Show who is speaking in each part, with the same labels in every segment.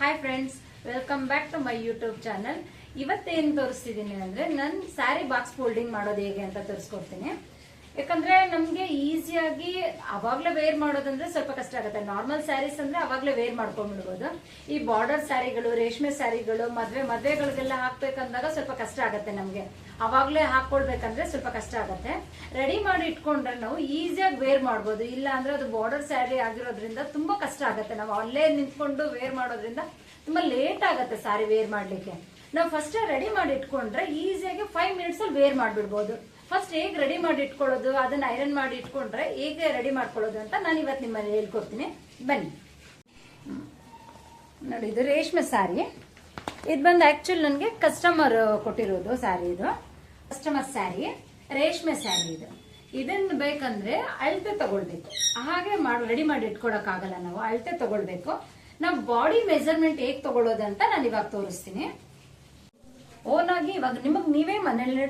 Speaker 1: Hi friends welcome back to my YouTube channel ಇವತ್ತೇನು ತೋರಿಸ್ತಿದ್ದೀನಿ ಅಂದ್ರೆ ನನ್ನ ಸ್ಯಾರಿ ಬಾಕ್ಸ್ ಫೋಲ್ಡಿಂಗ್ ಮಾಡೋದು ಹೇಗೆ ಅಂತ ತೋರಿಸ್ಕೊಡ್ತೀನಿ. ಯಾಕಂದ್ರೆ ನಮ್ಗೆ ಈಸಿಯಾಗಿ ಅವಾಗ್ಲೇ ವೇರ್ ಮಾಡೋದಂದ್ರೆ ಸ್ವಲ್ಪ ಕಷ್ಟ ಆಗುತ್ತೆ. ನಾರ್ಮಲ್ ಸ್ಯಾರೀಸ್ ಅಂದ್ರೆ ಅವಾಗ್ಲೇ ವೇರ್ ಮಾಡ್ಕೊಂಡ್ಬಿಡ್ಬೋದು. ಈ ಬಾರ್ಡರ್ ಸ್ಯಾರಿಗಳು ರೇಷ್ಮೆ ಸ್ಯಾರಿಗಳು ಮದ್ವೆ, ಮದ್ವೆಗಳಿಗೆಲ್ಲ ಹಾಕ್ಬೇಕಂದಾಗ ಸ್ವಲ್ಪ ಕಷ್ಟ ಆಗುತ್ತೆ ನಮ್ಗೆ. ಅವಾಗ್ಲೇ ಹಾಕೊಳ್ಬೇಕಂದ್ರೆ ಸ್ವಲ್ಪ ಕಷ್ಟ ಆಗುತ್ತೆ. ರೆಡಿ ಮಾಡಿ ಇಟ್ಕೊಂಡ್ರೆ ನಾವು ಈಸಿಯಾಗಿ ವೇರ್ ಮಾಡ್ಬೋದು. ಇಲ್ಲ ಅಂದ್ರೆ ಅದು ಬಾರ್ಡರ್ ಸ್ಯಾರಿ ಆಗಿರೋದ್ರಿಂದ ತುಂಬಾ ಕಷ್ಟ ಆಗುತ್ತೆ. ನಾವು ಅಲ್ಲೇ ನಿಂತ್ಕೊಂಡು ವೇರ್ ಮಾಡೋದ್ರಿಂದ ತುಂಬಾ ಲೇಟ್ ಆಗುತ್ತೆ ಸಾರಿ ವೇರ್ ಮಾಡ್ಲಿಕ್ಕೆ. ನಾವು ಫಸ್ಟ್ ರೆಡಿ ಮಾಡಿ ಇಟ್ಕೊಂಡ್ರೆ ಈಸಿಯಾಗಿ ಫೈವ್ ಮಿನಿಟ್ಸ್ ಅಲ್ಲಿ ವೇರ್ ಮಾಡ್ಬಿಡ್ಬೋದು. ಫಸ್ಟ್ ಹೇಗೆ ರೆಡಿ ಮಾಡಿ ಇಟ್ಕೊಳ್ಳೋದು, ಅದನ್ನ ಐರನ್ ಮಾಡಿ ಇಟ್ಕೊಂಡ್ರೆ ಹೇಗೆ ರೆಡಿ ಮಾಡ್ಕೊಳ್ಳೋದು ಅಂತ ನಾನು ಇವತ್ತು ನಿಮ್ಮಲ್ಲಿ ಹೇಳ್ಕೊಡ್ತೀನಿ. ಬನ್ನಿ. ನೋಡಿ, ಇದು ರೇಷ್ಮೆ ಸಾರಿ. ಇದು ಬಂದು ಆಕ್ಚುಲಿ ನನಗೆ ಕಸ್ಟಮರ್ ಕೊಟ್ಟಿರೋದು ಸಾರಿ ಇದು. ಕಸ್ಟಮರ್ ಸ್ಯಾರಿ ರೇಷ್ಮೆ ಸ್ಯಾರಿ ಇದು. ಇದನ್ನು ಬೇಕಂದ್ರೆ ಅಳತೆ ತಗೊಳ್ಬೇಕು. ಹಾಗೆ ಮಾಡಿ ರೆಡಿ ಮಾಡಿ ಇಟ್ಕೊಳಕ್ಕಾಗಲ್ಲ ನಾವು, ಅಳತೆ ತಗೊಳ್ಬೇಕು. ನಾವು ಬಾಡಿ ಮೆಜರ್ಮೆಂಟ್ ಹೇಗೆ ತಗೊಳ್ಳೋದು ಅಂತ ನಾನು ಇವಾಗ ತೋರಿಸ್ತೀನಿ. ಓನ್ ಆಗಿ ಇವಾಗ ನಿಮಗ್ ನೀವೇ ಮನೇಲಿ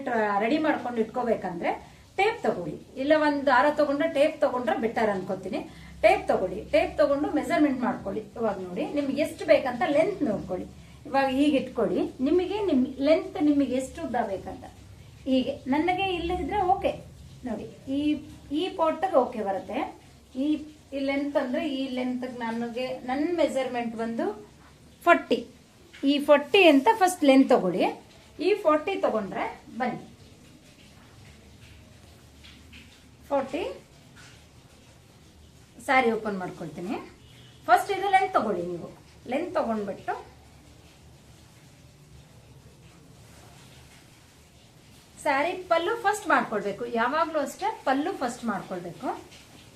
Speaker 1: ರೆಡಿ ಮಾಡ್ಕೊಂಡು ಇಟ್ಕೋಬೇಕಂದ್ರೆ ಟೇಪ್ ತಗೊಳ್ಳಿ. ಇಲ್ಲ ಒಂದ್ ದಾರ ತಗೊಂಡ್ರೆ ಟೇಪ್ ತಗೊಂಡ್ರೆ ಬೆಟರ್ ಅನ್ಕೋತೀನಿ. ಟೇಪ್ ತಗೊಳ್ಳಿ. ಟೇಪ್ ತಗೊಂಡು ಮೆಸರ್ಮೆಂಟ್ ಮಾಡ್ಕೊಳ್ಳಿ. ಇವಾಗ ನೋಡಿ, ನಿಮ್ಗೆ ಎಷ್ಟು ಬೇಕಂತ ಲೆಂತ್ ನೋಡ್ಕೊಳ್ಳಿ. ಇವಾಗ ಈಗ ಇಟ್ಕೊಳ್ಳಿ. ನಿಮಗೆ ನಿಮ್ ಲೆಂತ್ ನಿಮಗೆ ಎಷ್ಟು ಉದ್ದ ಬೇಕಂತ. ಹೀಗೆ. ನನಗೆ ಇಲ್ಲದಿದ್ರೆ ಓಕೆ ನೋಡಿ, ಈ ಈ ಪಾಟ್ಗೆ ಓಕೆ ಬರುತ್ತೆ. ಈ ಈ ಲೆಂತ್ ಅಂದ್ರೆ ಈ ಲೆಂತ್ ನನಗೆ ನನ್ನ ಮೆಸರ್ಮೆಂಟ್ ಬಂದು ಫಾರ್ಟಿ ಈ ಫೋರ್ಟಿ ಅಂತ ಫಸ್ಟ್ ಲೆಂತ್ ತಗೊಳ್ಳಿ. ಈ ಫೋರ್ಟಿ ತಗೊಂಡ್ರೆ ಬನ್ನಿ. ಫೋರ್ಟಿ ಸ್ಯಾರಿ ಓಪನ್ ಮಾಡ್ಕೊಳ್ತೀನಿ. ಫಸ್ಟ್ ಇದು ಲೆಂತ್ ತಗೊಳ್ಳಿ ನೀವು. ಲೆಂತ್ ತಗೊಂಡ್ಬಿಟ್ಟು ಸ್ಯಾರಿ ಪಲ್ಲು ಫಸ್ಟ್ ಮಾಡ್ಕೊಳ್ಬೇಕು. ಯಾವಾಗಲೂ ಅಷ್ಟೇ ಪಲ್ಲು ಫಸ್ಟ್ ಮಾಡ್ಕೊಳ್ಬೇಕು.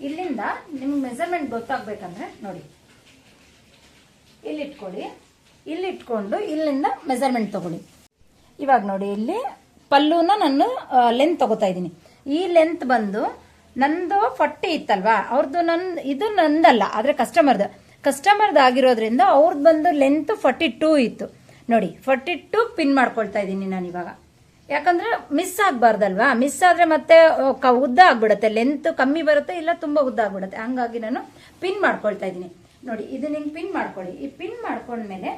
Speaker 1: ಇಲ್ಲಿಂದ ನಿಮ್ಗೆ ಮೆಜರ್ಮೆಂಟ್ ಗೊತ್ತಾಗ್ಬೇಕಂದ್ರೆ ನೋಡಿ. ಇಲ್ಲಿ ಇಟ್ಕೊಳ್ಳಿ ಇಲ್ಲಿ ಇಟ್ಕೊಂಡು ಇಲ್ಲಿಂದ ಮೆಸರ್ಮೆಂಟ್ ತಗೊಳ್ಳಿ. ಇವಾಗ ನೋಡಿ, ಇಲ್ಲಿ ಪಲ್ಲೂನ ನಾನು ಲೆಂತ್ ತಗೋತಾ ಇದ್ದೀನಿ. ಈ ಲೆಂತ್ ಬಂದು ನಂದು ಫಟ್ಟಿ ಇತ್ತಲ್ವಾ? ಅವ್ರದ್ದು ನನ್, ಇದು ನಂದಲ್ಲ, ಆದ್ರೆ ಕಸ್ಟಮರ್ದು ಕಸ್ಟಮರ್ದು ಆಗಿರೋದ್ರಿಂದ ಅವ್ರದ್ದು ಬಂದು ಲೆಂತ್ ಫಾರ್ಟಿ ಟೂ ಇತ್ತು. ನೋಡಿ ಫಾರ್ಟಿ ಟೂ ಪಿನ್ ಮಾಡ್ಕೊಳ್ತಾ ಇದ್ದೀನಿ ನಾನು ಇವಾಗ. ಯಾಕಂದ್ರೆ ಮಿಸ್ ಆಗ್ಬಾರ್ದಲ್ವಾ? ಮಿಸ್ ಆದ್ರೆ ಮತ್ತೆ ಉದ್ದ ಆಗ್ಬಿಡುತ್ತೆ. ಲೆಂತ್ ಕಮ್ಮಿ ಬರುತ್ತೆ, ಇಲ್ಲ ತುಂಬಾ ಉದ್ದ ಆಗ್ಬಿಡುತ್ತೆ. ಹಂಗಾಗಿ ನಾನು ಪಿನ್ ಮಾಡ್ಕೊಳ್ತಾ ಇದ್ದೀನಿ. ನೋಡಿ, ಇದನ್ನ ನಿಂಗೆ ಪಿನ್ ಮಾಡ್ಕೊಳ್ಳಿ. ಈ ಪಿನ್ ಮಾಡ್ಕೊಂಡ್ಮೇಲೆ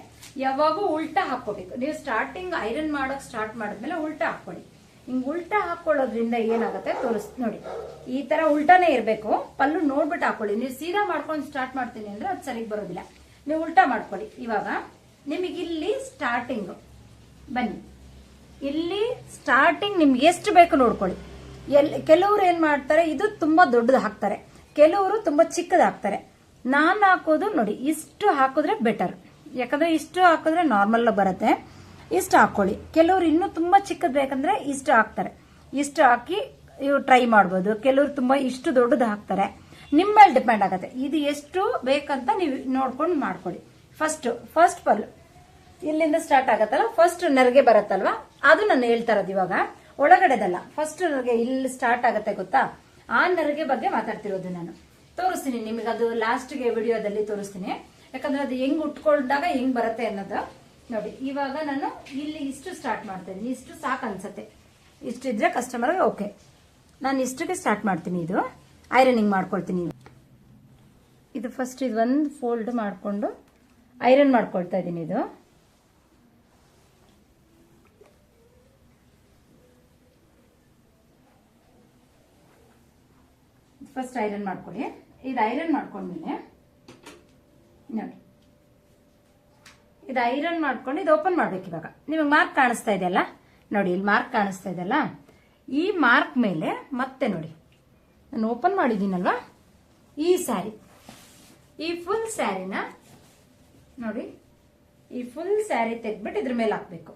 Speaker 1: ಯಾವಾಗೂ ಉಲ್ಟಾ ಹಾಕೋಬೇಕು ನೀವು ಸ್ಟಾರ್ಟಿಂಗ್ ಐರನ್ ಮಾಡೋಕ್ ಸ್ಟಾರ್ಟ್ ಮಾಡಿದ್ಮೇಲೆ ಉಲ್ಟಾ ಹಾಕೊಳ್ಳಿ ಹಿಂಗ್ ಉಲ್ಟಾ ಹಾಕೊಳ್ಳೋದ್ರಿಂದ ಏನಾಗುತ್ತೆ ತೋರಿಸ್, ನೋಡಿ. ಈ ತರ ಉಲ್ಟಾನೇ ಇರಬೇಕು. ಪಲ್ಲು ನೋಡ್ಬಿಟ್ಟು ಹಾಕೊಳ್ಳಿ ನೀವು ಸೀದಾ ಮಾಡ್ಕೊಂಡು ಸ್ಟಾರ್ಟ್ ಮಾಡ್ತೀನಿ ಅಂದ್ರೆ ಅದು ಸರಿಗೆ ಬರೋದಿಲ್ಲ. ನೀವು ಉಲ್ಟಾ ಮಾಡ್ಕೊಳ್ಳಿ. ಇವಾಗ ನಿಮಗೆ ಇಲ್ಲಿ ಸ್ಟಾರ್ಟಿಂಗ್ ಬನ್ನಿ. ಇಲ್ಲಿ ಸ್ಟಾರ್ಟಿಂಗ್ ನಿಮ್ಗೆ ಎಷ್ಟು ಬೇಕು ನೋಡ್ಕೊಳ್ಳಿ. ಎಲ್, ಕೆಲವರು ಏನ್ ಮಾಡ್ತಾರೆ, ಇದು ತುಂಬಾ ದೊಡ್ಡದು ಹಾಕ್ತಾರೆ. ಕೆಲವರು ತುಂಬಾ ಚಿಕ್ಕದು ಹಾಕ್ತಾರೆ. ನಾನು ಹಾಕೋದು ನೋಡಿ, ಇಷ್ಟು ಹಾಕಿದ್ರೆ ಬೆಟರ್ ಯಾಕಂದ್ರೆ ಇಷ್ಟು ಹಾಕಿದ್ರೆ ನಾರ್ಮಲ್ ಬರುತ್ತೆ. ಇಷ್ಟು ಹಾಕೊಳ್ಳಿ. ಕೆಲವರು ಇನ್ನೂ ತುಂಬಾ ಚಿಕ್ಕದು ಬೇಕಂದ್ರೆ ಇಷ್ಟು ಹಾಕ್ತಾರೆ. ಇಷ್ಟು ಹಾಕಿ ಇವು ಟ್ರೈ ಮಾಡ್ಬೋದು. ಕೆಲವರು ತುಂಬಾ ಇಷ್ಟು ದೊಡ್ಡದು ಹಾಕ್ತಾರೆ. ನಿಮ್ಮ ಮೇಲೆ ಡಿಪೆಂಡ್ ಆಗುತ್ತೆ. ಇದು ಎಷ್ಟು ಬೇಕಂತ ನೀವು ನೋಡ್ಕೊಂಡು ಮಾಡ್ಕೊಳ್ಳಿ. ಫಸ್ಟ್ ಫಸ್ಟ್ ಪಲ್ಲು ಇಲ್ಲಿಂದ ಸ್ಟಾರ್ಟ್ ಆಗತ್ತಲ್ಲ? ಫಸ್ಟ್ ನೆರಿಗೆ ಬರುತ್ತಲ್ವಾ? ಅದು ನಾನು ಹೇಳ್ತಾ ಇರೋದು ಇವಾಗ. ಒಳಗಡೆದಲ್ಲ. ಫಸ್ಟ್ ನರ್ಗೆ ಇಲ್ಲಿ ಸ್ಟಾರ್ಟ್ ಆಗತ್ತೆ ಗೊತ್ತಾ? ಆ ನೆರಿಗೆ ಬಗ್ಗೆ ಮಾತಾಡ್ತಿರೋದು ನಾನು. ತೋರಿಸ್ತೀನಿ ನಿಮಗೆ ಅದು ಲಾಸ್ಟ್ಗೆ ವಿಡಿಯೋದಲ್ಲಿ ತೋರಿಸ್ತೀನಿ. ಯಾಕಂದ್ರೆ ಅದು ಹೆಂಗ್ ಉಟ್ಕೊಂಡಾಗ ಹೆಂಗ್ ಬರುತ್ತೆ ಅನ್ನೋದು ನೋಡಿ, ಇವಾಗ ನಾನು ಇಲ್ಲಿ ಇಷ್ಟು ಸ್ಟಾರ್ಟ್ ಮಾಡ್ತೇನೆ. ಇಷ್ಟು ಸಾಕು ಅನ್ಸತ್ತೆ. ಇಷ್ಟಿದ್ರೆ ಕಸ್ಟಮರ್ ಓಕೆ ನಾನು ಇಷ್ಟಕ್ಕೆ ಸ್ಟಾರ್ಟ್ ಮಾಡ್ತೀನಿ ಇದು. ಐರನಿಂಗ್ ಮಾಡ್ಕೊಳ್ತೀನಿ ಇದು ಫಸ್ಟ್ ಇದು ಒಂದು ಫೋಲ್ಡ್ ಮಾಡಿಕೊಂಡು ಐರನ್ ಮಾಡ್ಕೊಳ್ತಾ ಇದ್ದೀನಿ ಇದು. ಫಸ್ಟ್ ಐರನ್ ಮಾಡ್ಕೊಳ್ಳಿ. ಇದು ಐರನ್ ಮಾಡ್ಕೊಂಡ್ಮೇಲೆ ನೋಡಿ. ಇದು ಐರನ್ ಮಾಡ್ಕೊಂಡು ಇದು ಓಪನ್ ಮಾಡ್ಬೇಕು ಇವಾಗ. ನಿಮಗೆ ಮಾರ್ಕ್ ಕಾಣಿಸ್ತಾ ಇದೆಯಲ್ಲ? ನೋಡಿ, ಇಲ್ಲಿ ಮಾರ್ಕ್ ಕಾಣಿಸ್ತಾ ಇದೆಯಲ್ಲ? ಈ ಮಾರ್ಕ್ ಮೇಲೆ ಮತ್ತೆ ನೋಡಿ. ನಾನು ಓಪನ್ ಮಾಡಿದ್ದೀನಲ್ವಾ? ಈ ಸ್ಯಾರಿ. ಈ ಫುಲ್ ಸ್ಯಾರಿನ ನೋಡಿ. ಈ ಫುಲ್ ಸ್ಯಾರಿ ತೆಗ್ದ್ಬಿಟ್ಟು ಇದ್ರ ಮೇಲೆ ಹಾಕ್ಬೇಕು.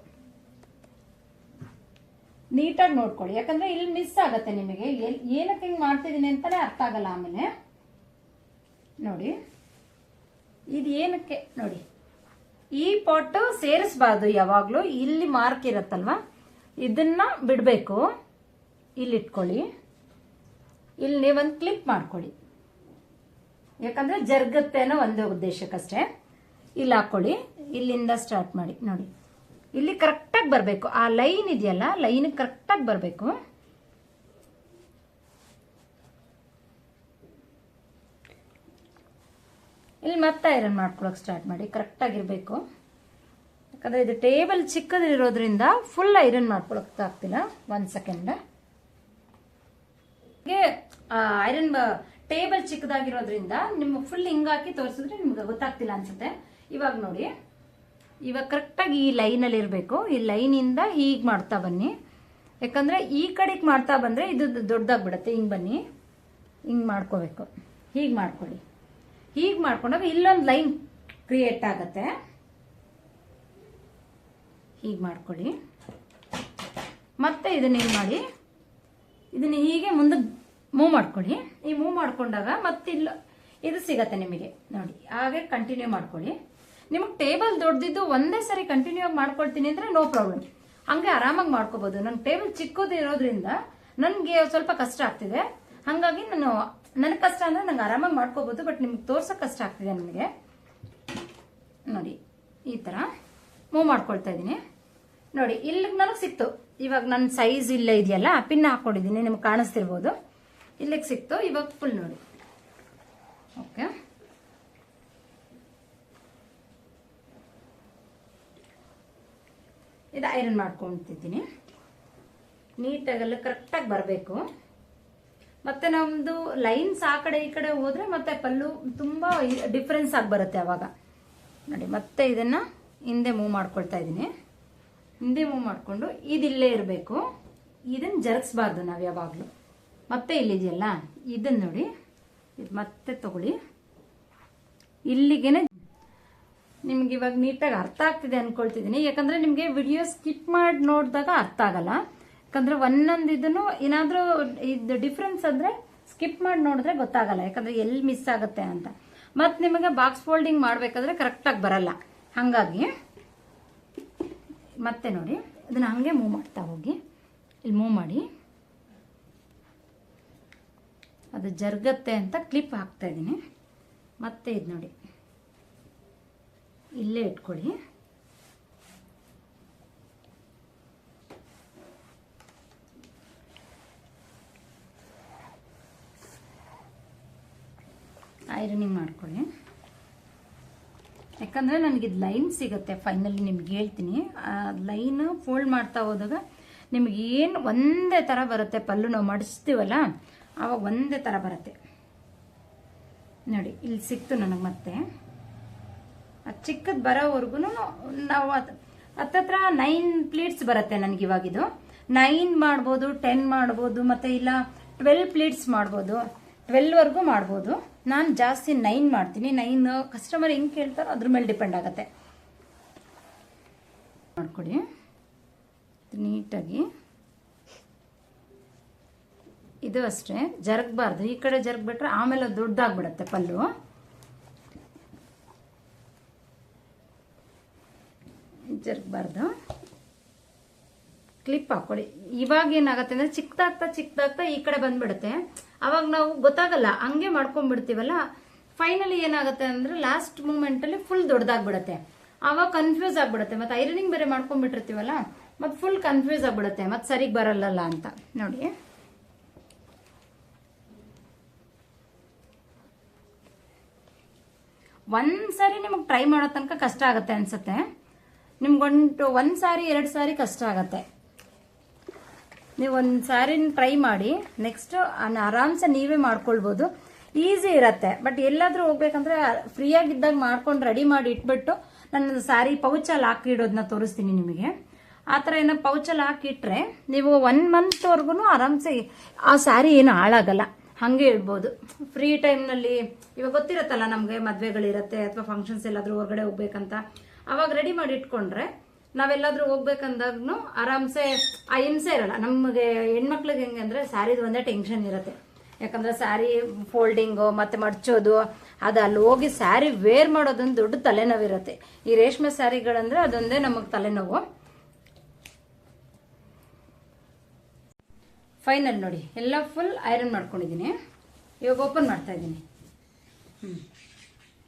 Speaker 1: ನೀಟಾಗಿ ನೋಡ್ಕೊಳ್ಳಿ. ಯಾಕಂದ್ರೆ ಇಲ್ಲಿ ಮಿಸ್ ಆಗತ್ತೆ ನಿಮಗೆ. ಏನಕ್ಕೆ ಹಿಂಗೆ ಮಾಡ್ತಿದ್ದೀನಿ ಅಂತಾನೆ ಅರ್ಥ ಆಗಲ್ಲ ಆಮೇಲೆ. ನೋಡಿ. ಇದು ಏನಕ್ಕೆ ನೋಡಿ. ಈ ಪಾಟ್ ಸೇರಿಸಬಾರ್ದು ಯಾವಾಗ್ಲೂ. ಇಲ್ಲಿ ಮಾರ್ಕ್ ಇರತ್ತಲ್ವ? ಇದನ್ನ ಬಿಡಬೇಕು. ಇಲ್ಲಿ ಇಟ್ಕೊಳ್ಳಿ ಇಲ್ಲಿ ನೀವೊಂದು ಕ್ಲಿಪ್ ಮಾಡ್ಕೊಳ್ಳಿ. ಯಾಕಂದ್ರೆ ಜರ್ಗತ್ತೆ ಅನ್ನೋ ಒಂದು ಉದ್ದೇಶಕ್ಕಷ್ಟೇ. ಇಲ್ಲಿ ಹಾಕೊಳ್ಳಿ ಇಲ್ಲಿಂದ ಸ್ಟಾರ್ಟ್ ಮಾಡಿ. ನೋಡಿ. ಇಲ್ಲಿ ಕರೆಕ್ಟಾಗಿ ಬರಬೇಕು. ಆ ಲೈನ್ ಇದೆಯಲ್ಲ ಲೈನ್ ಕರೆಕ್ಟಾಗಿ ಬರಬೇಕು. ಇಲ್ಲಿ ಮತ್ತೆ ಐರನ್ ಮಾಡ್ಕೊಳಕ್ಕೆ ಸ್ಟಾರ್ಟ್ ಮಾಡಿ ಕರೆಕ್ಟಾಗಿರಬೇಕು ಯಾಕಂದರೆ ಇದು ಟೇಬಲ್ ಚಿಕ್ಕದಿರೋದ್ರಿಂದ ಫುಲ್ ಐರನ್ ಮಾಡ್ಕೊಳಕ್ಕೆ ಆಗ್ತಿಲ್ಲ ಒಂದು ಸೆಕೆಂಡ್ ಹೀಗೆ ಐರನ್ ಟೇಬಲ್ ಚಿಕ್ಕದಾಗಿರೋದ್ರಿಂದ ನಿಮ್ಗೆ ಫುಲ್ ಹಿಂಗಾಕಿ ತೋರಿಸಿದ್ರೆ ನಿಮ್ಗೆ ಗೊತ್ತಾಗ್ತಿಲ್ಲ ಅನ್ಸುತ್ತೆ. ಇವಾಗ ನೋಡಿ. ಇವಾಗ ಕರೆಕ್ಟಾಗಿ ಈ ಲೈನಲ್ಲಿ ಇರಬೇಕು. ಈ ಲೈನಿಂದ ಹೀಗೆ ಮಾಡ್ತಾ ಬನ್ನಿ. ಯಾಕಂದರೆ ಈ ಕಡೆಗೆ ಮಾಡ್ತಾ ಬಂದರೆ ಇದು ದೊಡ್ಡದಾಗ್ಬಿಡತ್ತೆ. ಹಿಂಗೆ ಬನ್ನಿ. ಹಿಂಗೆ ಮಾಡ್ಕೋಬೇಕು. ಹೀಗೆ ಮಾಡ್ಕೊಳ್ಳಿ. ಹೀಗೆ ಮಾಡ್ಕೊಂಡಾಗ ಇಲ್ಲೊಂದು ಲೈನ್ ಕ್ರಿಯೇಟ್ ಆಗುತ್ತೆ. ಹೀಗೆ ಮಾಡ್ಕೊಳ್ಳಿ. ಮತ್ತೆ ಇದನ್ನ ಏನು ಮಾಡಿ? ಇದನ್ನ ಹೀಗೆ ಮುಂದೆ ಮೂವ್ ಮಾಡ್ಕೊಳ್ಳಿ. ಈ ಮೂವ್ ಮಾಡ್ಕೊಂಡಾಗ ಮತ್ತಿಲ್ಲ, ಇದು ಸಿಗತ್ತೆ ನಿಮಗೆ. ನೋಡಿ, ಹಾಗೆ ಕಂಟಿನ್ಯೂ ಮಾಡ್ಕೊಳ್ಳಿ. ನಿಮಗೆ ಟೇಬಲ್ ದೊಡ್ಡದಿದ್ದು ಒಂದೇ ಸರಿ ಕಂಟಿನ್ಯೂ ಆಗಿ ಮಾಡ್ಕೊಳ್ತೀನಿ ಅಂದರೆ ನೋ ಪ್ರಾಬ್ಲಮ್ ಹಂಗೆ ಆರಾಮಾಗಿ ಮಾಡ್ಕೋಬೋದು. ನನ್ನ ಟೇಬಲ್ ಚಿಕ್ಕದಿರೋದ್ರಿಂದ ನನಗೆ ಸ್ವಲ್ಪ ಕಷ್ಟ ಆಗ್ತಿದೆ. ಹಾಗಾಗಿ ನಾನು ನನಗೆ ಕಷ್ಟ ಅಂದ್ರೆ ನಂಗೆ ಆರಾಮಾಗಿ ಮಾಡ್ಕೋಬೋದು ಬಟ್ ನಿಮ್ಗೆ ತೋರ್ಸೋಕೆ ಕಷ್ಟ ಆಗ್ತಿದೆ ನನಗೆ. ನೋಡಿ, ಈ ಥರ ಮೂವ್ ಮಾಡ್ಕೊಳ್ತಾ ಇದ್ದೀನಿ. ನೋಡಿ ಇಲ್ಲಿಗೆ ನನಗೆ ಸಿಕ್ತು. ಇವಾಗ ನನ್ನ ಸೈಜ್ ಇಲ್ಲೇ ಇದೆಯಲ್ಲ ಪಿನ್ ಹಾಕೊಂಡಿದ್ದೀನಿ, ನಿಮ್ಗೆ ಕಾಣಿಸ್ತಿರ್ಬೋದು. ಇಲ್ಲಿಗೆ ಸಿಕ್ತು, ಇವಾಗ ಫುಲ್ ನೋಡಿ. ಓಕೆ ಇದು ಐರನ್ ಮಾಡ್ಕೊತಿದ್ದೀನಿ. ನೀಟಾಗೆಲ್ಲ ಕರೆಕ್ಟಾಗಿ ಬರಬೇಕು. ಮತ್ತೆ ನಮ್ದು ಲೈನ್ಸ್ ಆ ಕಡೆ ಈ ಕಡೆ ಹೋದ್ರೆ ಮತ್ತೆ ಪಲ್ಲು ತುಂಬಾ ಡಿಫ್ರೆನ್ಸ್ ಆಗಿ ಬರುತ್ತೆ ಅವಾಗ. ನೋಡಿ, ಮತ್ತೆ ಇದನ್ನ ಹಿಂದೆ ಮೂವ್ ಮಾಡ್ಕೊಳ್ತಾ ಇದ್ದೀನಿ. ಹಿಂದೆ ಮೂವ್ ಮಾಡಿಕೊಂಡು ಇದಿಲ್ಲೇ ಇರಬೇಕು. ಇದನ್ನ ಜರುಗಿಸ್ಬಾರ್ದು ನಾವು ಯಾವಾಗಲೂ. ಮತ್ತೆ ಇಲ್ಲಿದೆಯಲ್ಲ ಇದನ್ನ ನೋಡಿ. ಇದು ಮತ್ತೆ ತಗೊಳ್ಳಿ. ಇಲ್ಲಿಗೇನೆ ನಿಮ್ಗೆ ಇವಾಗ ನೀಟಾಗಿ ಅರ್ಥ ಆಗ್ತಿದೆ ಅನ್ಕೊಳ್ತಿದ್ದೀನಿ. ಯಾಕಂದ್ರೆ ನಿಮಗೆ ವಿಡಿಯೋ ಸ್ಕಿಪ್ ಮಾಡಿ ನೋಡಿದಾಗ ಅರ್ಥ ಆಗಲ್ಲ. ಯಾಕಂದ್ರೆ ಒಂದೊಂದು ಇದನ್ನು ಏನಾದರೂ ಇದು ಡಿಫ್ರೆನ್ಸ್ ಅಂದ್ರೆ ಸ್ಕಿಪ್ ಮಾಡಿ ನೋಡಿದ್ರೆ ಗೊತ್ತಾಗಲ್ಲ, ಯಾಕಂದ್ರೆ ಎಲ್ಲಿ ಮಿಸ್ ಆಗುತ್ತೆ ಅಂತ. ಮತ್ತೆ ನಿಮಗೆ ಬಾಕ್ಸ್ ಫೋಲ್ಡಿಂಗ್ ಮಾಡಬೇಕಾದ್ರೆ ಕರೆಕ್ಟಾಗಿ ಬರಲ್ಲ. ಹಾಗಾಗಿ, ಮತ್ತೆ ನೋಡಿ, ಅದನ್ನ ಹಂಗೆ ಮೂವ್ ಮಾಡ್ತಾ ಹೋಗಿ. ಇಲ್ಲಿ ಮೂವ್ ಮಾಡಿ. ಅದು ಜರುಗತ್ತೆ ಅಂತ ಕ್ಲಿಪ್ ಹಾಕ್ತಾ ಇದ್ದೀನಿ. ಮತ್ತೆ ಇದು ನೋಡಿ. ಇಲ್ಲೇ ಇಟ್ಕೊಳ್ಳಿ. ಐರನಿಂಗ್ ಮಾಡ್ಕೊಳ್ಳಿ. ಯಾಕಂದರೆ ನನಗಿದು ಲೈನ್ ಸಿಗುತ್ತೆ, ಫೈನಲಿ ನಿಮ್ಗೆ ಹೇಳ್ತೀನಿ. ಆ ಲೈನ್ ಫೋಲ್ಡ್ ಮಾಡ್ತಾ ಹೋದಾಗ ನಿಮ್ಗೆ ಏನು ಒಂದೇ ಥರ ಬರುತ್ತೆ, ಪಲ್ಲು ನಾವು ಮಡಿಸ್ತೀವಲ್ಲ ಆವಾಗ ಒಂದೇ ಥರ ಬರುತ್ತೆ. ನೋಡಿ, ಇಲ್ಲಿ ಸಿಕ್ತು ನನಗೆ ಮತ್ತೆ. ಅದು ಚಿಕ್ಕದು ಬರೋವರೆಗೂ ನಾವು ಹತ್ತತ್ರ ನೈನ್ ಪ್ಲೇಟ್ಸ್ ಬರುತ್ತೆ ನನಗೆ ಇವಾಗಿದು. ನೈನ್ ಮಾಡ್ಬೋದು, ಟೆನ್ ಮಾಡ್ಬೋದು, ಮತ್ತೆ ಇಲ್ಲ ಟ್ವೆಲ್ ಪ್ಲೇಟ್ಸ್ ಮಾಡ್ಬೋದು. ಟ್ವೆಲ್ವರೆಗೂ ಮಾಡ್ಬೋದು. ನಾನು ಜಾಸ್ತಿ ನೈನ್ ಮಾಡ್ತೀನಿ. ನೈನ್ ಕಸ್ಟಮರ್ ಹೆಂಗೆ ಕೇಳ್ತಾರೋ ಅದ್ರ ಮೇಲೆ ಡಿಪೆಂಡ್ ಆಗುತ್ತೆ. ಮಾಡ್ಕೊಡಿ. ನೀಟಾಗಿ. ಇದು ಅಷ್ಟೇ. ಜರಗಬಾರ್ದು. ಈ ಕಡೆ ಜರಗ್ಬಿಟ್ರೆ ಆಮೇಲೆ ದೊಡ್ಡದಾಗ್ಬಿಡತ್ತೆ ಪಲ್ಲು. ಜರಗಬಾರ್ದು. ಕ್ಲಿಪ್ ಹಾಕೊಳ್ಳಿ ಇವಾಗ ಏನಾಗುತ್ತೆ ಅಂದರೆ ಚಿಕ್ಕದಾಗ್ತಾ ಚಿಕ್ಕದಾಗ್ತಾ ಈ ಕಡೆ ಬಂದ್ಬಿಡುತ್ತೆ. ಅವಾಗ ನಾವು ಗೊತ್ತಾಗಲ್ಲ, ಹಂಗೆ ಮಾಡ್ಕೊಂಡ್ಬಿಡ್ತೀವಲ್ಲ? ಫೈನಲಿ ಏನಾಗುತ್ತೆ ಅಂದ್ರೆ ಲಾಸ್ಟ್ ಮೂಮೆಂಟಲ್ಲಿ ಫುಲ್ ದೊಡ್ಡದಾಗ್ಬಿಡುತ್ತೆ. ಅವಾಗ ಕನ್ಫ್ಯೂಸ್ ಆಗ್ಬಿಡುತ್ತೆ. ಮತ್ತೆ ಐರನಿಂಗ್ ಬೇರೆ ಮಾಡ್ಕೊಂಡ್ಬಿಟ್ಟಿರ್ತೀವಲ್ಲ, ಮತ್ತೆ ಫುಲ್ ಕನ್ಫ್ಯೂಸ್ ಆಗ್ಬಿಡುತ್ತೆ. ಮತ್ತೆ ಸರಿಗೆ ಬರಲ್ಲಲ್ಲ ಅಂತ. ನೋಡಿ. ಒಂದ್ಸಾರಿ ನಿಮಗೆ ಟ್ರೈ ಮಾಡೋ ತನಕ ಕಷ್ಟ ಆಗುತ್ತೆ ಅನ್ಸುತ್ತೆ. ನಿಮ್ಗೊಂಟು ಒಂದ್ಸಾರಿ, ಎರಡು ಸಾರಿ ಕಷ್ಟ ಆಗತ್ತೆ. ನೀವು ಒಂದು ಸಾರಿ ಟ್ರೈ ಮಾಡಿ ನೆಕ್ಸ್ಟ್ ಆರಾಮ್ಸೆ ನೀವೇ ಮಾಡ್ಕೊಳ್ಬೋದು. ಈಸಿ ಇರತ್ತೆ. ಬಟ್ ಎಲ್ಲಾದ್ರೂ ಹೋಗ್ಬೇಕಂದ್ರೆ ಫ್ರೀಯಾಗಿದ್ದಾಗ ಮಾಡ್ಕೊಂಡು ರೆಡಿ ಮಾಡಿ ಇಟ್ಬಿಟ್ಟು ನನ್ನ ಸ್ಯಾರಿ ಹಾಕಿ ಇಡೋದನ್ನ ತೋರಿಸ್ತೀನಿ ನಿಮಗೆ. ಆ ಥರ ಏನೋ ಪೌಚಲ್ಲಿ ಹಾಕಿಟ್ರೆ ನೀವು ಒನ್ ಮಂತ್ವರೆಗೂ ಆರಾಮ್ಸೆ ಆ ಸ್ಯಾರಿ ಏನು ಹಾಳಾಗಲ್ಲ. ಹಾಗೆ ಇಡ್ಬೋದು ಫ್ರೀ ಟೈಮ್ನಲ್ಲಿ ಇವಾಗ ಗೊತ್ತಿರತ್ತಲ್ಲ ನಮಗೆ ಮದುವೆಗಳಿರತ್ತೆ ಅಥವಾ ಫಂಕ್ಷನ್ಸ್ ಎಲ್ಲಾದ್ರೂ ಹೊರಗಡೆ ಹೋಗ್ಬೇಕಂತ. ಅವಾಗ ರೆಡಿ ಮಾಡಿ ಇಟ್ಕೊಂಡ್ರೆ ನಾವೆಲ್ಲಾದ್ರೂ ಹೋಗ್ಬೇಕಂದಾಗ್ನು ಆರಾಮ್ಸೆ, ಆ ಹಿಂಸೆ ಇರಲ್ಲ. ನಮಗೆ ಹೆಣ್ಮಕ್ಳಿಗೆ ಹೆಂಗೆ ಅಂದ್ರೆ ಸ್ಯಾರಿದು ಒಂದೇ ಟೆನ್ಷನ್ ಇರುತ್ತೆ. ಯಾಕಂದ್ರೆ ಸ್ಯಾರಿ ಫೋಲ್ಡಿಂಗು, ಮತ್ತೆ ಮಡ್ಚೋದು ಅದು ಅಲ್ಲಿ ಹೋಗಿ ಸ್ಯಾರಿ ವೇರ್ ಮಾಡೋದೊಂದು ದೊಡ್ಡ ತಲೆನೋವಿರುತ್ತೆ. ಈ ರೇಷ್ಮೆ ಸ್ಯಾರಿಗಳಂದ್ರೆ ಅದೊಂದೇ ನಮಗೆ ತಲೆನೋವು. ಫೈನಲ್ ನೋಡಿ, ಎಲ್ಲ ಫುಲ್ ಐರನ್ ಮಾಡ್ಕೊಂಡಿದ್ದೀನಿ. ಇವಾಗ ಓಪನ್ ಮಾಡ್ತಾ ಇದ್ದೀನಿ. ಹ್ಞೂ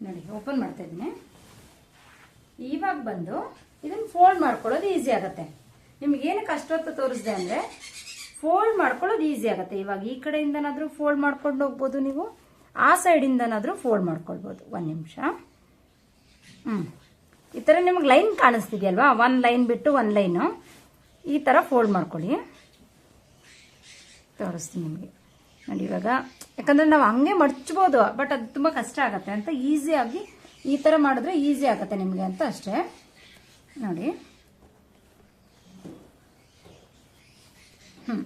Speaker 1: ನೋಡಿ, ಓಪನ್ ಮಾಡ್ತಾ ಇದ್ದೀನಿ. ಇವಾಗ ಬಂದು ಇದನ್ನು ಫೋಲ್ಡ್ ಮಾಡ್ಕೊಳ್ಳೋದು ಈಸಿ ಆಗುತ್ತೆ. ನಿಮ್ಗೆ ಏನಕ್ಕೆ ಅಷ್ಟೊತ್ತು ತೋರಿಸ್ದೆ ಅಂದರೆ ಫೋಲ್ಡ್ ಮಾಡ್ಕೊಳ್ಳೋದು ಈಸಿ ಆಗುತ್ತೆ. ಇವಾಗ ಈ ಕಡೆಯಿಂದನಾದರೂ ಫೋಲ್ಡ್ ಮಾಡ್ಕೊಂಡು ಹೋಗ್ಬೋದು ನೀವು, ಆ ಸೈಡಿಂದನಾದರೂ ಫೋಲ್ಡ್ ಮಾಡ್ಕೊಳ್ಬೋದು. ಒಂದು ನಿಮಿಷ. ಹ್ಞೂ ಈ ಥರ ನಿಮಗೆ ಲೈನ್ ಕಾಣಿಸ್ತಿದೆಯಲ್ವಾ? ಒಂದು ಲೈನ್ ಬಿಟ್ಟು ಒಂದು ಲೈನು ಈ ಥರ ಫೋಲ್ಡ್ ಮಾಡ್ಕೊಳ್ಳಿ. ತೋರಿಸ್ತೀನಿ ನಿಮಗೆ. ನೋಡಿ ಇವಾಗ, ಯಾಕಂದರೆ ನಾವು ಹಂಗೆ ಮಡ್ಚ್ಬೋದು ಬಟ್ ಅದು ತುಂಬ ಕಷ್ಟ ಆಗುತ್ತೆ ಅಂತ ಈಸಿಯಾಗಿ ಈ ಥರ ಮಾಡಿದ್ರೆ ಈಸಿ ಆಗುತ್ತೆ ನಿಮಗೆ ಅಂತ ಅಷ್ಟೇ. ನೋಡಿ. ಹ್ಞೂ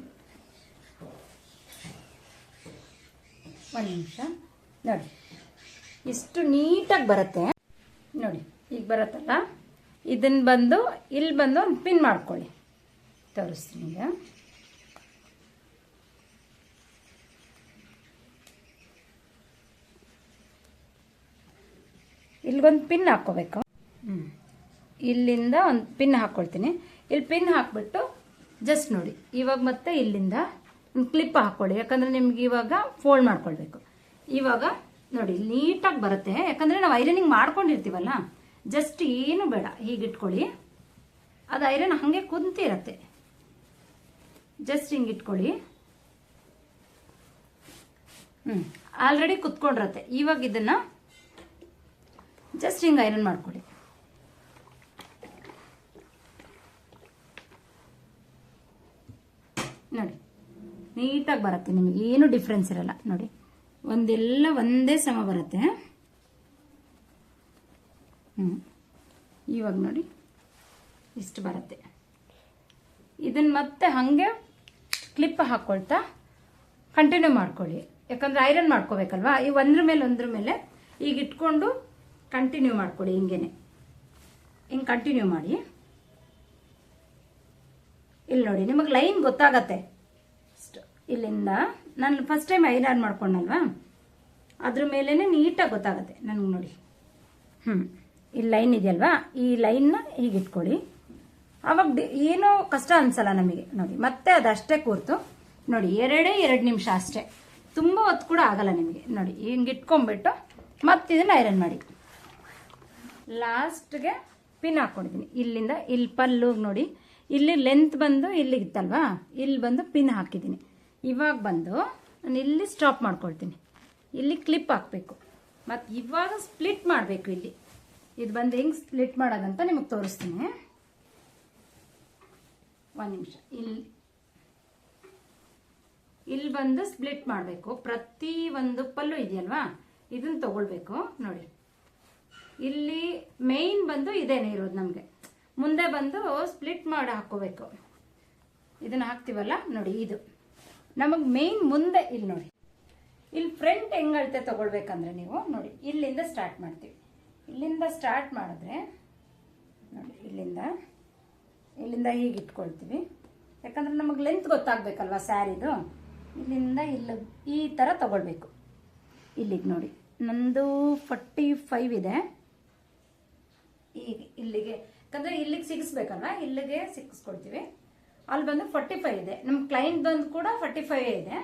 Speaker 1: ಒಂದು ನಿಮಿಷ. ನೋಡಿ. ಇಷ್ಟು ನೀಟಾಗಿ ಬರುತ್ತೆ. ನೋಡಿ, ಈಗ ಬರುತ್ತಲ್ಲ? ಇದನ್ನು ಬಂದು ಇಲ್ಲಿ ಬಂದು ಒಂದು ಪಿನ್ ಮಾಡ್ಕೊಳ್ಳಿ. ತೋರಿಸ್ತೀನಿ ಈಗ. ಇಲ್ಲಿಗೊಂದು ಪಿನ್ ಹಾಕ್ಕೋಬೇಕು. ಹ್ಞೂ ಇಲ್ಲಿಂದ ಒಂದು ಪಿನ್ ಹಾಕ್ಕೊಳ್ತೀನಿ ಇಲ್ಲಿ ಪಿನ್ ಹಾಕ್ಬಿಟ್ಟು ಜಸ್ಟ್ ನೋಡಿ, ಇವಾಗ ಮತ್ತೆ ಇಲ್ಲಿಂದ ಒಂದು ಕ್ಲಿಪ್ ಹಾಕ್ಕೊಳ್ಳಿ. ಯಾಕಂದರೆ ನಿಮ್ಗೆ ಇವಾಗ ಫೋಲ್ಡ್ ಮಾಡ್ಕೊಳ್ಬೇಕು. ಇವಾಗ ನೋಡಿ, ನೀಟಾಗಿ ಬರುತ್ತೆ. ಯಾಕಂದರೆ ನಾವು ಐರನಿಂಗ್ ಮಾಡ್ಕೊಂಡಿರ್ತೀವಲ್ಲ ಜಸ್ಟ್ ಏನು ಬೇಡ ಹೀಗೆ ಇಟ್ಕೊಳ್ಳಿ ಅದು ಐರನ್ ಹಾಗೆ ಕುಂತಿರತ್ತೆ. ಜಸ್ಟ್ ಹಿಂಗೆ ಇಟ್ಕೊಳ್ಳಿ ಹ್ಞೂ ಆಲ್ರೆಡಿ ಕುತ್ಕೊಂಡಿರತ್ತೆ. ಇವಾಗ ಇದನ್ನು ಜಸ್ಟ್ ಹಿಂಗೆ ಐರನ್ ಮಾಡ್ಕೊಳ್ಳಿ. ನೋಡಿ, ನೀಟಾಗಿ ಬರುತ್ತೆ, ನಿಮಗೆ ಏನು ಡಿಫ್ರೆನ್ಸ್ ಇರಲ್ಲ, ನೋಡಿ. ಒಂದೆಲ್ಲ ಒಂದೇ ಸಮ ಬರುತ್ತೆ. ಹ್ಞೂ ಇವಾಗ ನೋಡಿ, ಇಷ್ಟು ಬರುತ್ತೆ. ಇದನ್ನು ಮತ್ತೆ ಹಾಗೆ ಕ್ಲಿಪ್ ಹಾಕ್ಕೊಳ್ತಾ ಕಂಟಿನ್ಯೂ ಮಾಡ್ಕೊಳ್ಳಿ. ಯಾಕಂದರೆ ಐರನ್ ಮಾಡ್ಕೋಬೇಕಲ್ವಾ? ಈ ಒಂದ್ರ ಮೇಲೆ ಒಂದ್ರ ಮೇಲೆ ಈಗ ಇಟ್ಕೊಂಡು ಕಂಟಿನ್ಯೂ ಮಾಡ್ಕೊಳ್ಳಿ ಹಿಂಗೇನೆ. ಹಿಂಗೆ ಕಂಟಿನ್ಯೂ ಮಾಡಿ. ಇಲ್ಲಿ ನೋಡಿ, ನಿಮಗೆ ಲೈನ್ ಗೊತ್ತಾಗತ್ತೆ. ಇಲ್ಲಿಂದ ನಾನು ಫಸ್ಟ್ ಟೈಮ್ ಐರನ್ ಮಾಡ್ಕೊಂಡಲ್ವಾ? ಅದ್ರ ಮೇಲೇ ನೀಟಾಗಿ ಗೊತ್ತಾಗತ್ತೆ ನನಗೆ ನೋಡಿ. ಹ್ಞೂ ಇಲ್ಲಿ ಲೈನ್ ಇದೆಯಲ್ವಾ? ಈ ಲೈನ್ನ ಹೀಗೆ ಇಟ್ಕೊಳ್ಳಿ. ಅವಾಗ ಏನೂ ಕಷ್ಟ ಅನ್ಸಲ್ಲ ನಮಗೆ. ನೋಡಿ, ಮತ್ತೆ ಅದಷ್ಟೇ ಕೂರ್ತು. ನೋಡಿ, ಎರಡೇ ಎರಡು ನಿಮಿಷ ಅಷ್ಟೇ. ತುಂಬ ಹೊತ್ತು ಕೂಡ ಆಗಲ್ಲ ನಿಮಗೆ. ನೋಡಿ, ಹಿಂಗೆ ಇಟ್ಕೊಂಡ್ಬಿಟ್ಟು ಮತ್ತೆ ಇದನ್ನು ಐರನ್ ಮಾಡಿ. ಲಾಸ್ಟ್ಗೆ ಪಿನ್ ಹಾಕ್ಕೊಂಡಿದ್ದೀನಿ ಇಲ್ಲಿಂದ ಇಲ್ಲಿ ಪಲ್ಲು ನೋಡಿ. ಇಲ್ಲಿ ಲೆಂತ್ ಬಂದು ಇಲ್ಲಿಗಿತ್ತಲ್ವಾ ಇಲ್ಲಿ ಬಂದು ಪಿನ್ ಹಾಕಿದ್ದೀನಿ. ಇವಾಗ ಬಂದು ನಾನು ಇಲ್ಲಿ ಸ್ಟಾಪ್ ಮಾಡ್ಕೊಳ್ತೀನಿ. ಇಲ್ಲಿ ಕ್ಲಿಪ್ ಹಾಕಬೇಕು. ಮತ್ತು ಇವಾಗ ಸ್ಪ್ಲಿಟ್ ಮಾಡಬೇಕು ಇಲ್ಲಿ. ಇದು ಬಂದು ಹೆಂಗೆ ಸ್ಪ್ಲಿಟ್ ಮಾಡೋದಂತ ನಿಮಗೆ ತೋರಿಸ್ತೀನಿ. ಒಂದು ನಿಮಿಷ. ಇಲ್ಲಿ ಇಲ್ಲಿ ಬಂದು ಸ್ಪ್ಲಿಟ್ ಮಾಡಬೇಕು. ಪ್ರತಿ ಒಂದು ಪಲ್ಲು ಇದೆಯಲ್ವಾ? ಇದನ್ನು ತಗೊಳ್ಬೇಕು. ನೋಡಿ. ಇಲ್ಲಿ ಮೇಯ್ನ್ ಬಂದು ಇದೇನೆ ಇರೋದು ನಮಗೆ. ಮುಂದೆ ಬಂದು ಸ್ಪ್ಲಿಟ್ ಮಾಡಿ ಹಾಕೋಬೇಕು. ಇದನ್ನ ಹಾಕ್ತೀವಲ್ಲ? ನೋಡಿ, ಇದು. ನಮಗೆ ಮೇನ್ ಮುಂದೆ ಇಲ್ಲಿ ನೋಡಿ. ಇಲ್ಲಿ ಫ್ರಂಟ್ ಹೆಂಗ್ ಅಳತೆ ತಗೊಳ್ಬೇಕಂದ್ರೆ ನೀವು, ನೋಡಿ, ಇಲ್ಲಿಂದ ಸ್ಟಾರ್ಟ್ ಮಾಡ್ತೀವಿ. ಇಲ್ಲಿಂದ ಸ್ಟಾರ್ಟ್ ಮಾಡಿದ್ರೆ, ನೋಡಿ, ಇಲ್ಲಿಂದ ಇಲ್ಲಿಂದ ಹೀಗೆ ಇಟ್ಕೊಳ್ತೀವಿ ಯಾಕಂದ್ರೆ ನಮಗೆ ಲೆಂತ್ ಗೊತ್ತಾಗಬೇಕಲ್ವ ಸ್ಯಾರಿದು? ಇಲ್ಲಿಂದ ಇಲ್ಲಿ ಈ ಥರ ತಗೊಳ್ಬೇಕು. ಇಲ್ಲಿಗೆ ನೋಡಿ. ನಂದು ಫಾರ್ಟಿ ಫೈವ್ ಇದೆ. ಈಗ ಇಲ್ಲಿಗೆ ಯಾಕಂದ್ರೆ ಇಲ್ಲಿಗೆ ಸಿಗಿಸ್ಬೇಕಲ್ವ? ಇಲ್ಲಿಗೆ ಸಿಕ್ಕಿಸ್ಕೊಳ್ತೀವಿ ಅಲ್ಲಿ ಬಂದು ಫಾರ್ಟಿ ಫೈವ್ ಇದೆ. ನಮ್ಮ ಕ್ಲೈಂಟ್ ಬಂದು ಕೂಡ ಫಾರ್ಟಿ ಫೈವ್ ಇದೆ.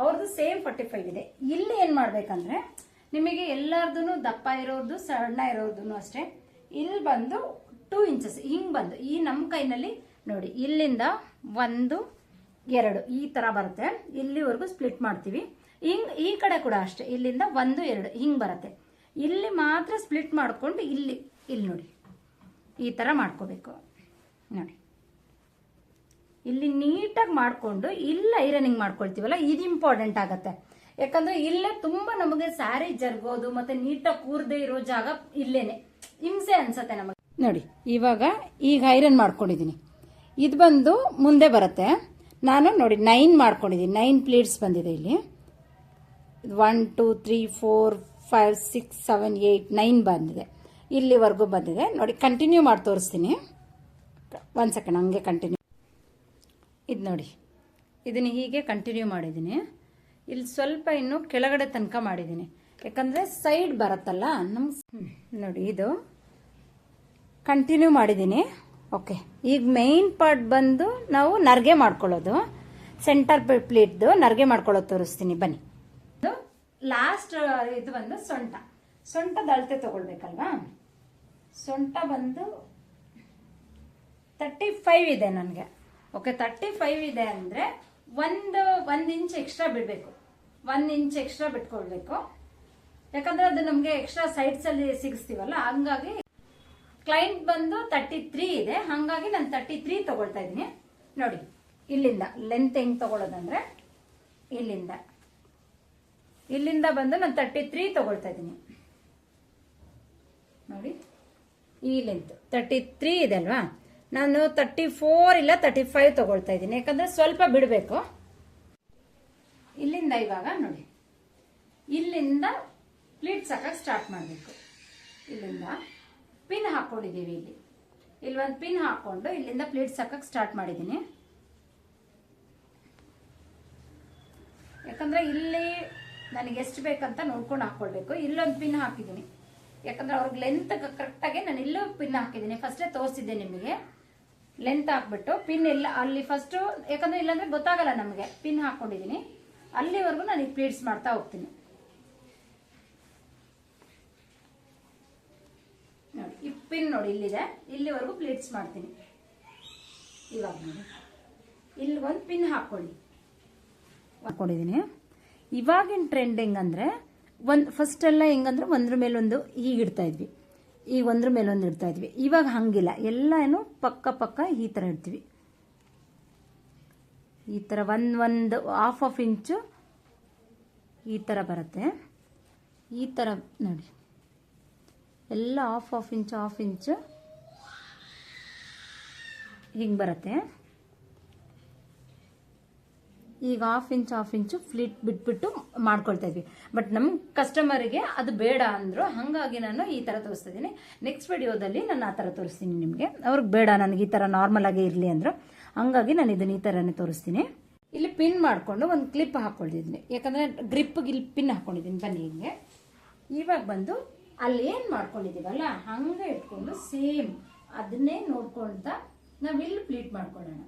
Speaker 1: ಅವ್ರದ್ದು ಸೇಮ್ ಫಾರ್ಟಿ ಫೈವ್ ಇದೆ. ಇಲ್ಲಿ ಏನು ಮಾಡಬೇಕಂದ್ರೆ, ನಿಮಗೆ ಎಲ್ಲರದ್ದು ದಪ್ಪ ಇರೋದು ಸಣ್ಣ ಇರೋದು ಅಷ್ಟೇ. ಇಲ್ಲಿ ಬಂದು ಟೂ ಇಂಚಸ್ ಹಿಂಗೆ ಬಂದು, ಈ ನಮ್ಮ ಕೈನಲ್ಲಿ ನೋಡಿ, ಇಲ್ಲಿಂದ ಒಂದು, ಎರಡು, ಈ ಥರ ಬರುತ್ತೆ. ಇಲ್ಲಿವರೆಗೂ ಸ್ಪ್ಲಿಟ್ ಮಾಡ್ತೀವಿ. ಹಿಂಗ್, ಈ ಕಡೆ ಕೂಡ ಅಷ್ಟೇ. ಇಲ್ಲಿಂದ ಒಂದು, ಎರಡು, ಹಿಂಗೆ ಬರುತ್ತೆ. ಇಲ್ಲಿ ಮಾತ್ರ ಸ್ಪ್ಲಿಟ್ ಮಾಡಿಕೊಂಡು ಇಲ್ಲಿ ಇಲ್ಲಿ ನೋಡಿ. ಈ ಥರ ಮಾಡ್ಕೋಬೇಕು. ನೋಡಿ. ಇಲ್ಲಿ ನೀಟಾಗಿ ಮಾಡಿಕೊಂಡು ಇಲ್ಲಿ ಐರನಿಂಗ್ ಮಾಡ್ಕೊಳ್ತೀವಲ್ಲ, ಇದು ಇಂಪಾರ್ಟೆಂಟ್ ಆಗುತ್ತೆ. ಯಾಕಂದ್ರೆ ಇಲ್ಲೇ ತುಂಬಾ ನಮಗೆ ಸ್ಯಾರಿ ಜರ್ಗೋದು ಮತ್ತೆ ನೀಟಾಗಿ ಕೂರ್ದೇ ಇರೋ ಜಾಗ ಇಲ್ಲೇನೆ. ಹಿಂಸೆ ಅನ್ಸತ್ತೆ ನಮಗೆ. ನೋಡಿ, ಇವಾಗ ಈಗ ಐರನ್ ಮಾಡ್ಕೊಂಡಿದ್ದೀನಿ. ಇದು ಬಂದು ಮುಂದೆ ಬರುತ್ತೆ. ನಾನು ನೋಡಿ ನೈನ್ ಮಾಡ್ಕೊಂಡಿದ್ದೀನಿ. ನೈನ್ ಪ್ಲೇಟ್ಸ್ ಬಂದಿದೆ ಇಲ್ಲಿ. One two three four five six seven eight nine ಬಂದಿದೆ. ಇಲ್ಲಿವರೆಗೂ ಬಂದಿದೆ. ನೋಡಿ ಕಂಟಿನ್ಯೂ ಮಾಡಿ ತೋರಿಸ್ತೀನಿ. ಒಂದು ಸೆಕೆಂಡ್ ಹಂಗೆ ಕಂಟಿನ್ಯೂ ಇದು ನೋಡಿ. ಇದನ್ನು ಹೀಗೆ ಕಂಟಿನ್ಯೂ ಮಾಡಿದ್ದೀನಿ. ಇಲ್ಲಿ ಸ್ವಲ್ಪ ಇನ್ನು ಕೆಳಗಡೆ ತನಕ ಮಾಡಿದ್ದೀನಿ. ಯಾಕಂದರೆ ಸೈಡ್ ಬರುತ್ತಲ್ಲ ನಮ್ಮ ನೋಡಿ ಇದು. ಕಂಟಿನ್ಯೂ ಮಾಡಿದ್ದೀನಿ. ಓಕೆ ಈಗ ಮೇಯ್ನ್ ಪಾರ್ಟ್ ಬಂದು ನಾವು ನರ್ಗೆ ಮಾಡ್ಕೊಳ್ಳೋದು. ಸೆಂಟರ್ ಪ್ಲೇಟ್ದು ನರ್ಗೆ ಮಾಡ್ಕೊಳ್ಳೋದು ತೋರಿಸ್ತೀನಿ. ಬನ್ನಿ. ಲಾಸ್ಟ್ ಇದು ಬಂದು ಸೊಂಟ. ಸೊಂಟದ ಅಳತೆ ತಗೊಳ್ಬೇಕಲ್ವಾ? ಸೊಂಟ ಬಂದು ತರ್ಟಿ ಫೈವ್ ಇದೆ ನನಗೆ. ಓಕೆ ತರ್ಟಿ ಫೈವ್ ಇದೆ ಅಂದರೆ ಒಂದು ಒಂದು ಇಂಚ್ ಎಕ್ಸ್ಟ್ರಾ ಬಿಡಬೇಕು. ಒಂದು ಇಂಚ್ ಎಕ್ಸ್ಟ್ರಾ ಬಿಟ್ಕೊಳ್ಬೇಕು ಯಾಕಂದ್ರೆ ಅದು ನಮಗೆ ಎಕ್ಸ್ಟ್ರಾ ಸೈಡ್ಸಲ್ಲಿ ಸಿಗಿಸ್ತೀವಲ್ಲ, ಹಂಗಾಗಿ ಕ್ಲೈಂಟ್ ಬಂದು ತರ್ಟಿ ತ್ರೀ ಇದೆ. ಹಾಗಾಗಿ ನಾನು ತರ್ಟಿ ತ್ರೀ ತೊಗೊಳ್ತಾ ಇದ್ದೀನಿ. ನೋಡಿ, ಇಲ್ಲಿಂದ ಲೆಂತ್ ಹೆಂಗೆ ತೊಗೊಳೋದಂದ್ರೆ, ಇಲ್ಲಿಂದ. ಇಲ್ಲಿಂದ ಬಂದು ನಾನು ತರ್ಟಿ ತ್ರೀ ತೊಗೊಳ್ತಾ ಇದ್ದೀನಿ. ನೋಡಿ. ಈ ಲೆಂತ್ ತರ್ಟಿ ತ್ರೀ ಇದೆ ಅಲ್ವಾ? ನಾನು ತರ್ಟಿ ಫೋರ್ ಇಲ್ಲ ತರ್ಟಿ ಫೈವ್ ತಗೊಳ್ತಾ ಇದ್ದೀನಿ. ಯಾಕಂದ್ರೆ ಸ್ವಲ್ಪ ಬಿಡಬೇಕು. ಇಲ್ಲಿಂದ ಇವಾಗ ನೋಡಿ. ಇಲ್ಲಿಂದ ಪ್ಲೀಟ್ಸ್ ಹಾಕಕ್ಕೆ ಸ್ಟಾರ್ಟ್ ಮಾಡಬೇಕು. ಇಲ್ಲಿಂದ ಪಿನ್ ಹಾಕೊಂಡಿದ್ದೀವಿ ಇಲ್ಲಿ. ಇಲ್ಲಿ ಒಂದು ಪಿನ್ ಹಾಕೊಂಡು ಇಲ್ಲಿಂದ ಪ್ಲೀಟ್ಸ್ ಹಾಕಕ್ಕೆ ಸ್ಟಾರ್ಟ್ ಮಾಡಿದ್ದೀನಿ. ಯಾಕಂದ್ರೆ ಇಲ್ಲಿ ನನಗೆ ಎಷ್ಟು ಬೇಕಂತ ನೋಡ್ಕೊಂಡು ಹಾಕೊಳ್ಬೇಕು. ಇಲ್ಲೊಂದು ಪಿನ್ ಹಾಕಿದ್ದೀನಿ. ಯಾಕಂದ್ರೆ ಅವ್ರಿಗೆ ಲೆಂತ್ ಕರೆಕ್ಟಾಗಿ ನಾನು ಇಲ್ಲೂ ಪಿನ್ ಹಾಕಿದ್ದೀನಿ. ಫಸ್ಟೇ ತೋರಿಸಿದ್ದೆ ನಿಮಗೆ. ಲೆಂತ್ ಹಾಕ್ಬಿಟ್ಟು ಪಿನ್ ಇಲ್ಲ ಅಲ್ಲಿ ಫಸ್ಟು ಯಾಕಂದ್ರೆ ಇಲ್ಲಾಂದ್ರೆ ಗೊತ್ತಾಗಲ್ಲ ನಮಗೆ. ಪಿನ್ ಹಾಕೊಂಡಿದ್ದೀನಿ ಅಲ್ಲಿವರೆಗೂ ನಾನು ಈಗ ಪ್ಲೀಟ್ಸ್ ಮಾಡ್ತಾ ಹೋಗ್ತೀನಿ. ನೋಡಿ, ಈ ಪಿನ್ ನೋಡಿ ಇಲ್ಲಿದೆ. ಇಲ್ಲಿವರೆಗೂ ಪ್ಲೀಟ್ಸ್ ಮಾಡ್ತೀನಿ. ಇವಾಗ ನೋಡಿ. ಇಲ್ಲಿ ಒಂದು ಪಿನ್ ಹಾಕೊಳ್ಳಿ. ಹಾಕ್ಕೊಂಡಿದ್ದೀನಿ ಇವಾಗಿನ ಟ್ರೆಂಡಿಂಗ್ ಅಂದರೆ ಒಂದು ಫಸ್ಟ್ ಎಲ್ಲ ಹೆಂಗಂದ್ರೆ ಒಂದ್ರ ಮೇಲೊಂದು ಹೀಗೆ ಇಡ್ತಾ ಇದ್ವಿ. ಈಗ ಒಂದ್ರ ಮೇಲೊಂದು ಇಡ್ತಾ ಇದ್ವಿ. ಇವಾಗ ಹಂಗಿಲ್ಲ. ಎಲ್ಲ ಏನು ಪಕ್ಕ ಪಕ್ಕ ಈ ಥರ ಇಡ್ತೀವಿ. ಈ ಥರ ಒಂದು ಒಂದು ಹಾಫ್ ಆಫ್ ಇಂಚು ಈ ಥರ ಬರುತ್ತೆ. ಈ ಥರ ನೋಡಿ. ಎಲ್ಲ half of inch half inch ಹಿಂಗೆ ಬರುತ್ತೆ. ಈಗ half inch half inch pleat ಬಿಟ್ಬಿಟ್ಟು ಮಾಡ್ಕೊಳ್ತಾ ಇದ್ವಿ. ಬಟ್ ನಮ್ಮ ಕಸ್ಟಮರಿಗೆ ಅದು ಬೇಡ ಅಂದರು, ಹಾಗಾಗಿ ನಾನು ಈ ಥರ ತೋರಿಸ್ತಾ ನೆಕ್ಸ್ಟ್ ವಿಡಿಯೋದಲ್ಲಿ ನಾನು ಆ ಥರ ತೋರಿಸ್ತೀನಿ ನಿಮಗೆ. ಅವ್ರಿಗೆ ಬೇಡ, ನನಗೆ ಈ ಥರ ನಾರ್ಮಲ್ ಆಗಿ ಇರಲಿ ಅಂದರು. ಹಂಗಾಗಿ ನಾನು ಇದನ್ನ ಈ ಥರನೇ ತೋರಿಸ್ತೀನಿ. ಇಲ್ಲಿ ಪಿನ್ ಮಾಡಿಕೊಂಡು ಒಂದು ಕ್ಲಿಪ್ ಹಾಕ್ಕೊಳ್ತಿದ್ದೀನಿ ಯಾಕಂದರೆ ಗ್ರಿಪ್ಗೆ ಇಲ್ಲಿ ಪಿನ್ ಹಾಕ್ಕೊಂಡಿದ್ದೀನಿ ಬನ್ನಿ ಹಿಂಗೆ. ಇವಾಗ ಬಂದು ಅಲ್ಲಿ ಏನು ಮಾಡ್ಕೊಂಡಿದ್ದೀವಲ್ಲ, ಹಂಗೆ ಇಟ್ಕೊಂಡು ಸೇಮ್ ಅದನ್ನೇ ನೋಡ್ಕೊಳ್ತಾ ನಾವು ಇಲ್ಲಿ ಪ್ಲೀಟ್ ಮಾಡ್ಕೊಳ್ಳೋಣ.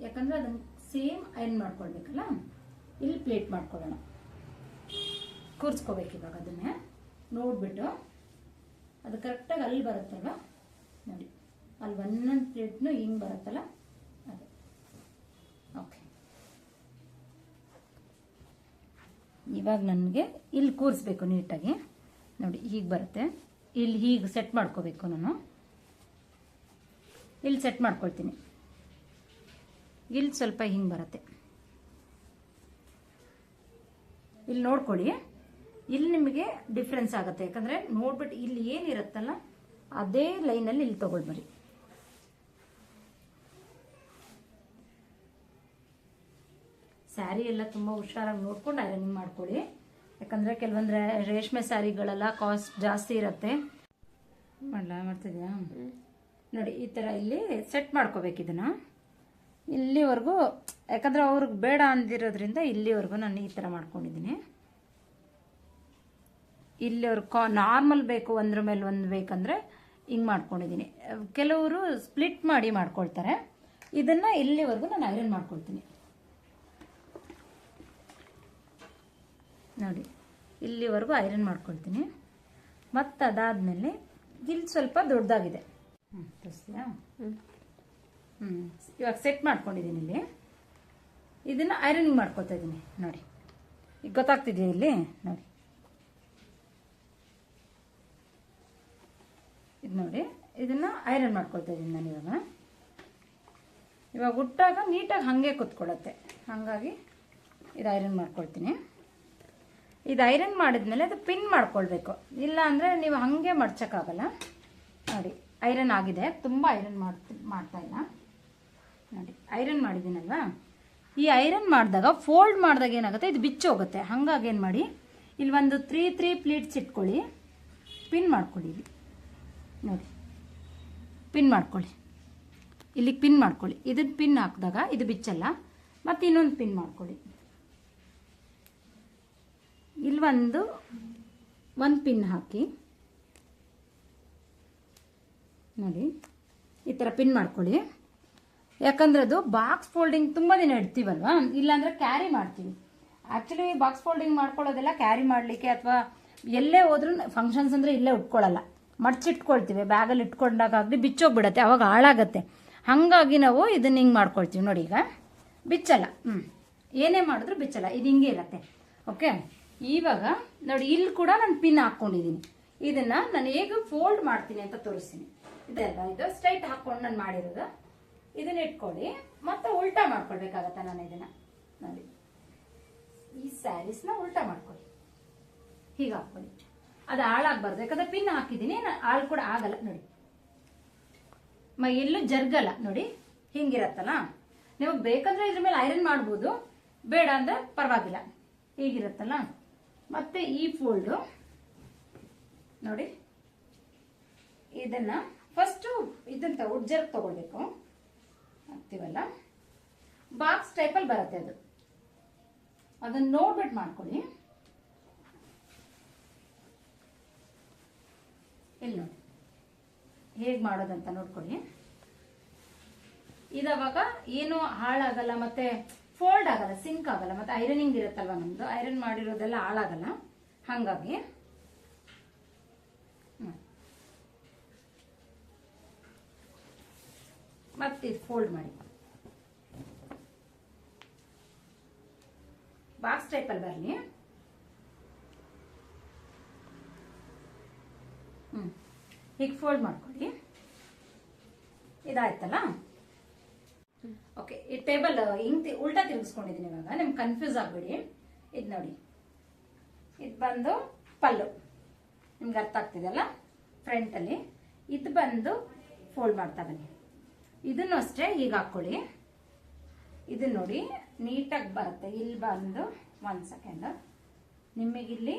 Speaker 1: ಯಾಕಂದ್ರೆ ಅದನ್ನ ಸೇಮ್ ಐನ್ ಮಾಡ್ಕೊಳ್ಬೇಕಲ್ಲ? ಇಲ್ಲಿ ಪ್ಲೇಟ್ ಮಾಡ್ಕೊಳ್ಳೋಣ. ಕೂರ್ಸ್ಕೋಬೇಕು ಇವಾಗ ಅದನ್ನೇ. ನೋಡ್ಬಿಟ್ಟು ಅದು ಕರೆಕ್ಟಾಗಿ ಅಲ್ಲಿ ಬರುತ್ತಲ್ವ? ನೋಡಿ. ಅಲ್ಲಿ ಒಂದೊಂದು ಪ್ಲೇಟ್ನು ಹಿಂಗೆ ಬರುತ್ತಲ್ಲ? ಅದು. ಓಕೆ ಇವಾಗ ನನಗೆ ಇಲ್ಲಿ ಕೂರಿಸ್ಬೇಕು ನೀಟಾಗಿ. ನೋಡಿ, ಹೀಗೆ ಬರುತ್ತೆ. ಇಲ್ಲಿ ಹೀಗೆ ಸೆಟ್ ಮಾಡ್ಕೋಬೇಕು ನಾನು. ಇಲ್ಲಿ ಸೆಟ್ ಮಾಡ್ಕೊಳ್ತೀನಿ. ಇಲ್ಲಿ ಸ್ವಲ್ಪ ಹಿಂಗೆ ಬರುತ್ತೆ. ಇಲ್ಲಿ ನೋಡ್ಕೊಳ್ಳಿ. ಇಲ್ಲಿ ನಿಮಗೆ ಡಿಫ್ರೆನ್ಸ್ ಆಗುತ್ತೆ. ಯಾಕಂದರೆ ನೋಡ್ಬಿಟ್ಟು ಇಲ್ಲಿ ಏನಿರುತ್ತಲ್ಲ ಅದೇ ಲೈನಲ್ಲಿ ಇಲ್ಲಿ ತೊಗೊಳ್ಬರಿ ಸ್ಯಾರಿ ಎಲ್ಲ ತುಂಬ ಹುಷಾರಾಗಿ ನೋಡ್ಕೊಂಡು ಐರನಿಂಗ್ ಮಾಡ್ಕೊಳ್ಳಿ. ಯಾಕಂದರೆ ಕೆಲವೊಂದು ರೇಷ್ಮೆ ಸ್ಯಾರಿಗಳೆಲ್ಲ ಕಾಸ್ಟ್ ಜಾಸ್ತಿ ಇರುತ್ತೆ. ಮಾಡಲ ಮಾಡ್ತಿದ್ಯಾ? ನೋಡಿ ಈ ಥರ ಇಲ್ಲಿ ಸೆಟ್ ಮಾಡ್ಕೋಬೇಕು ಇದನ್ನು. ಇಲ್ಲಿವರೆಗೂ, ಯಾಕಂದರೆ ಅವ್ರಿಗೆ ಬೇಡ ಅಂದಿರೋದ್ರಿಂದ ಇಲ್ಲಿವರೆಗೂ ನಾನು ಈ ಥರ ಮಾಡ್ಕೊಂಡಿದ್ದೀನಿ. ಇಲ್ಲಿವರೆಗೂ ಕಾ, ನಾರ್ಮಲ್ ಬೇಕು ಒಂದ್ರ ಮೇಲೆ ಒಂದು ಬೇಕಂದರೆ ಹಿಂಗೆ ಮಾಡ್ಕೊಂಡಿದ್ದೀನಿ. ಕೆಲವರು ಸ್ಪ್ಲಿಟ್ ಮಾಡಿ ಮಾಡ್ಕೊಳ್ತಾರೆ. ಇದನ್ನು ಇಲ್ಲಿವರೆಗೂ ನಾನು ಐರನ್ ಮಾಡ್ಕೊಳ್ತೀನಿ. ನೋಡಿ, ಇಲ್ಲಿವರೆಗೂ ಐರನ್ ಮಾಡ್ಕೊಳ್ತೀನಿ. ಮತ್ತು ಅದಾದಮೇಲೆ ಇಲ್ಲಿ ಸ್ವಲ್ಪ ದೊಡ್ಡದಾಗಿದೆ. ಹ್ಞೂ ತೋರಿಸ್ತೀಯಾ? ಹ್ಞೂ ಇವಾಗ ಸೆಟ್ ಮಾಡ್ಕೊಂಡಿದ್ದೀನಿ ಇಲ್ಲಿ. ಇದನ್ನು ಐರನಿಂಗ್ ಮಾಡ್ಕೊತಾ ಇದ್ದೀನಿ. ನೋಡಿ. ಈಗ ಗೊತ್ತಾಗ್ತಿದೆಯಾ ಇಲ್ಲಿ? ನೋಡಿ. ಇದು ನೋಡಿ. ಇದನ್ನು ಐರನ್ ಮಾಡ್ಕೊಳ್ತಾ ಇದ್ದೀನಿ ನಾನು ಇವಾಗ. ಇವಾಗ ಹುಟ್ಟಾಗ ನೀಟಾಗಿ ಹಾಗೆ ಕುತ್ಕೊಳ್ಳುತ್ತೆ. ಹಾಗಾಗಿ ಇದು ಐರನ್ ಮಾಡ್ಕೊಳ್ತೀನಿ. ಇದು ಐರನ್ ಮಾಡಿದ್ಮೇಲೆ ಅದು ಪಿನ್ ಮಾಡ್ಕೊಳ್ಬೇಕು. ಇಲ್ಲ ಅಂದರೆ ನೀವು ಹಾಗೆ ಮಡ್ಚೋಕ್ಕಾಗಲ್ಲ. ನೋಡಿ ಐರನ್ ಆಗಿದೆ. ತುಂಬ ಐರನ್ ಮಾಡ್ತಿ ಮಾಡ್ತಾ ಇಲ್ಲ. ನೋಡಿ, ಐರನ್ ಮಾಡಿದ್ದೀನಲ್ವಾ? ಈ ಐರನ್ ಮಾಡಿದಾಗ, ಫೋಲ್ಡ್ ಮಾಡಿದಾಗ ಏನಾಗುತ್ತೆ? ಇದು ಬಿಚ್ಚೋಗುತ್ತೆ ಹಾಗಾಗಿ ಏನು ಮಾಡಿ, ಇಲ್ಲಿ ಒಂದು ತ್ರೀ ತ್ರೀ ಪ್ಲೀಟ್ಸ್ ಇಟ್ಕೊಳ್ಳಿ. ಪಿನ್ ಮಾಡ್ಕೊಳ್ಳಿ ಇಲ್ಲಿ. ನೋಡಿ ಪಿನ್ ಮಾಡ್ಕೊಳ್ಳಿ. ಇಲ್ಲಿಗೆ ಪಿನ್ ಮಾಡ್ಕೊಳ್ಳಿ. ಇದನ್ನ ಪಿನ್ ಹಾಕಿದಾಗ ಇದು ಬಿಚ್ಚಲ್ಲ. ಮತ್ತು ಇನ್ನೊಂದು ಪಿನ್ ಮಾಡ್ಕೊಳ್ಳಿ. ಇಲ್ಲಿ ಒಂದು ಒಂದು ಪಿನ್ ಹಾಕಿ. ನೋಡಿ, ಈ ಥರ ಪಿನ್ ಮಾಡ್ಕೊಳ್ಳಿ. ಯಾಕಂದ್ರೆ ಅದು ಬಾಕ್ಸ್ ಫೋಲ್ಡಿಂಗ್ ತುಂಬ ದಿನ ಇಡ್ತೀವಲ್ವಾ? ಇಲ್ಲಾಂದ್ರೆ ಕ್ಯಾರಿ ಮಾಡ್ತೀವಿ. ಆ್ಯಕ್ಚುಲಿ ಬಾಕ್ಸ್ ಫೋಲ್ಡಿಂಗ್ ಮಾಡ್ಕೊಳ್ಳೋದೆಲ್ಲ ಕ್ಯಾರಿ ಮಾಡಲಿಕ್ಕೆ ಅಥವಾ ಎಲ್ಲೇ ಹೋದ್ರೂ ಫಂಕ್ಷನ್ಸ್ ಅಂದರೆ ಇಲ್ಲೇ ಉಟ್ಕೊಳ್ಳಲ್ಲ. ಮಡ್ಚಿಟ್ಕೊಳ್ತೀವಿ. ಬ್ಯಾಗಲ್ಲಿ ಇಟ್ಕೊಂಡಾಗಲಿ ಬಿಚ್ಚೋಗ್ಬಿಡತ್ತೆ. ಅವಾಗ ಹಾಳಾಗತ್ತೆ. ಹಾಗಾಗಿ ನಾವು ಇದನ್ನ ಹಿಂಗೆ ಮಾಡ್ಕೊಳ್ತೀವಿ. ನೋಡಿ ಈಗ. ಬಿಚ್ಚಲ್ಲ. ಹ್ಞೂ ಏನೇ ಮಾಡಿದ್ರು ಬಿಚ್ಚಲ್ಲ. ಇದು ಹಿಂಗೆ ಇರತ್ತೆ. ಓಕೆ ಇವಾಗ ನೋಡಿ, ಇಲ್ಲಿ ಕೂಡ ನಾನು ಪಿನ್ ಹಾಕ್ಕೊಂಡಿದ್ದೀನಿ ಇದನ್ನ ನಾನು ಹೇಗೆ ಫೋಲ್ಡ್ ಮಾಡ್ತೀನಿ ಅಂತ ತೋರಿಸ್ತೀನಿ. ಇದೆಲ್ಲ ಇದು ಸ್ಟ್ರೈಟ್ ಹಾಕ್ಕೊಂಡು ನಾನು ಮಾಡಿರೋದು. ಇದನ್ನ ಇಟ್ಕೊಳ್ಳಿ. ಮತ್ತೆ ಉಲ್ಟಾ ಮಾಡ್ಕೊಳ್ಬೇಕಾಗತ್ತೆ ನಾನು ಇದನ್ನ. ನೋಡಿ. ಈ ಸ್ಯಾರೀಸ್ನ ಉಲ್ಟಾ ಮಾಡ್ಕೊಳ್ಳಿ. ಹೀಗೆ ಹಾಕೊಳ್ಳಿ ಅದು ಹಾಳಾಗಬಾರ್ದು. ಯಾಕಂದ್ರೆ ಪಿನ್ ಹಾಕಿದ್ದೀನಿ. ಹಾಳು ಕೂಡ ಆಗಲ್ಲ. ನೋಡಿ. ಮ ಎಲ್ಲೂ ಜರ್ಗಲ್ಲ. ನೋಡಿ. ಹಿಂಗಿರತ್ತಲ್ಲ? ನಿಮಗೆ ಬೇಕಂದ್ರೆ ಇದ್ರ ಮೇಲೆ ಐರನ್ ಮಾಡ್ಬೋದು. ಬೇಡ ಅಂದ್ರೆ ಪರವಾಗಿಲ್ಲ. ಹೀಗಿರತ್ತಲ್ಲ? ಮತ್ತೆ ಈ ಫೋಲ್ಡು ನೋಡಿ. ಇದನ್ನ ಫಸ್ಟು ಇದನ್ನ ಜರ್ಗ್ ತಗೊಳ್ಬೇಕು. ಹಾಕ್ತೀವಲ್ಲ? ಬಾಕ್ಸ್ ಟೈಪಲ್ಲಿ ಬರುತ್ತೆ ಅದು. ಅದನ್ನು ನೋಡ್ಬಿಟ್ಟು ಮಾಡ್ಕೊಳ್ಳಿ. ಇಲ್ಲಿ ನೋಡಿ. ಹೇಗೆ ಮಾಡೋದಂತ ನೋಡ್ಕೊಳ್ಳಿ. ಇದಾವಾಗ ಏನು ಹಾಳಾಗಲ್ಲ ಮತ್ತೆ ಫೋಲ್ಡ್ ಆಗಲ್ಲ ಸಿಂಕ್ ಆಗಲ್ಲ, ಮತ್ತೆ ಐರನಿಂಗ್ ಇರುತ್ತಲ್ವ ನಮ್ದು? ಐರನ್ ಮಾಡಿರೋದೆಲ್ಲ ಹಾಳಾಗಲ್ಲ. ಹಾಗಾಗಿ ಮತ್ತೆ ಫೋಲ್ಡ್ ಮಾಡಿ. ಬಾಕ್ಸ್ ಟೈಪಲ್ಲಿ ಬರಲಿ ಹ್ಞೂ ಹೀಗೆ ಫೋಲ್ಡ್ ಮಾಡ್ಕೊಳ್ಳಿ. ಇದಾಯ್ತಲ್ಲ? ಓಕೆ ಈ ಟೇಬಲ್ ಹಿಂಗ್ ಉಲ್ಟಾ ತಿರುಗಿಸ್ಕೊಂಡಿದ್ದೀನಿ ಇವಾಗ. ನಿಮ್ಗೆ ಕನ್ಫ್ಯೂಸ್ ಆಗಬೇಡಿ. ಇದು ನೋಡಿ. ಇದು ಬಂದು ಪಲ್ಲು. ನಿಮ್ಗೆ ಅರ್ಥ ಆಗ್ತಿದೆಯಲ್ಲ ಫ್ರಂಟಲ್ಲಿ ಇದು ಬಂದು ಫೋಲ್ಡ್ ಮಾಡ್ತಾ ಬನ್ನಿ. ಇದನ್ನು ಅಷ್ಟೇ ಈಗ ಹಾಕ್ಕೊಳ್ಳಿ ಇದು ನೋಡಿ ನೀಟಾಗಿ ಬರುತ್ತೆ. ಇಲ್ಲಿ ಬಂದು ಒಂದು ಸೆಕೆಂಡ್ ನಿಮಗಿಲ್ಲಿ